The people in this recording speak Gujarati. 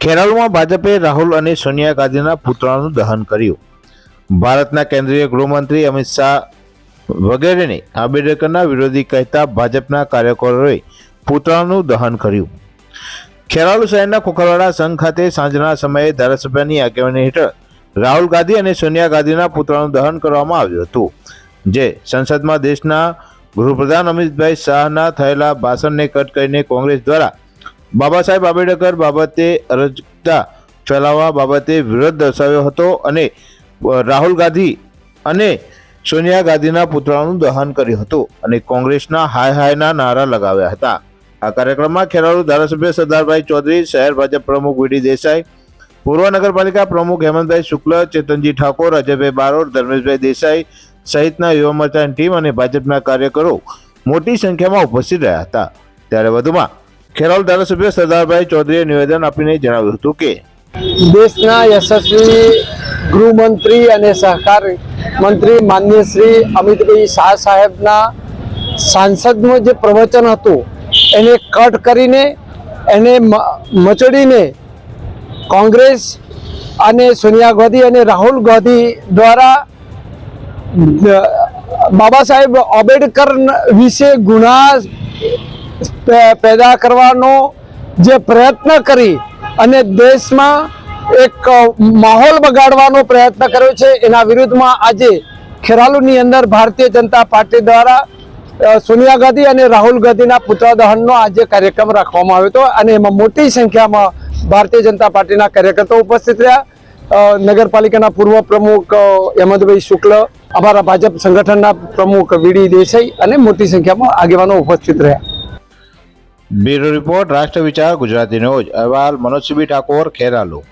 ખેરાલુમાં ભાજપે રાહુલ અને સોનિયા ગાંધીના પુતળાનું દહન કર્યું. ભારતના કેન્દ્રીય ગૃહમંત્રી અમિત શાહ વગેરેને આંબેડકરના વિરોધી કહેતા ભાજપના કાર્યકરોએ પુતળાનું દહન કર્યું. ખેરાલુ શહેરના ખોખરવાડા સંઘ ખાતે સાંજના સમયે ધારાસભ્યની આગેવાની હેઠળ રાહુલ ગાંધી અને સોનિયા ગાંધીના પુતળાનું દહન કરવામાં આવ્યું હતું, જે સંસદમાં દેશના ગૃહપ્રધાન અમિતભાઈ શાહના થયેલા ભાષણને કટ કરીને કોંગ્રેસ દ્વારા બાબા સાહેબ આંબેડકર બાબતે અરજતા ફેલાવવા બાબતે વિરોધ દર્શાવ્યો હતો અને રાહુલ ગાંધી અને સોનિયા ગાંધીના પુતળાનું દહન કર્યું હતું અને કોંગ્રેસના હાય હાયના નારા લગાવ્યા હતા. આ કાર્યક્રમમાં ખેરાલુ ધારાસભ્ય સરદારભાઈ ચૌધરી, શહેર ભાજપ પ્રમુખ વીડી દેસાઈ, પૂર્વ નગરપાલિકા પ્રમુખ હેમંતભાઈ શુક્લ, ચેતનજી ઠાકોર, અજયભાઈ બારોટ, ધર્મેશભાઈ દેસાઈ સહિતના યુવા મોરચાની ટીમ અને ભાજપના કાર્યકરો મોટી સંખ્યામાં ઉપસ્થિત રહ્યા હતા. ત્યારે વધુમાં ખેરાલુ ધારાસભ્ય સરદારભાઈ ચૌધરીએ નિવેદન આપીને જણાવ્યું હતું કે દેશના યશસ્વી ગૃહમંત્રી અને સહકાર મંત્રી માન્ય શ્રી અમિતભાઈ શાહ સાહેબના સાંસદનું જે પ્રવચન હતું, એને કટ કરીને, એને મચડીને કોંગ્રેસ અને સોનિયા ગાંધી અને રાહુલ ગાંધી દ્વારા બાબા સાહેબ આંબેડકર વિશે ગુના પેદા કરવાનો જે પ્રયત્ન કરી અને દેશમાં એક માહોલ બગાડવાનો પ્રયત્ન કર્યો છે એના વિરુદ્ધમાં આજે ખેરાલુની અંદર ભારતીય જનતા પાર્ટી દ્વારા સોનિયા ગાંધી અને રાહુલ ગાંધીના પુત્ર દહનનો આજે કાર્યક્રમ રાખવામાં આવ્યો હતો અને એમાં મોટી સંખ્યામાં ભારતીય જનતા પાર્ટીના કાર્યકર્તાઓ ઉપસ્થિત રહ્યા. નગરપાલિકાના પૂર્વ પ્રમુખ અ, હેમંતભાઈ શુક્લ અમારા ભાજપ સંગઠનના પ્રમુખ વીડી દેસાઈ અને મોટી સંખ્યામાં આગેવાનો ઉપસ્થિત રહ્યા. બ્યુરો રિપોર્ટ રાષ્ટ્ર વિચાર ગુજરાતી ન્યૂઝ. અહેવાલ મનોજ સિબી ઠાકોર ખેરાલુ.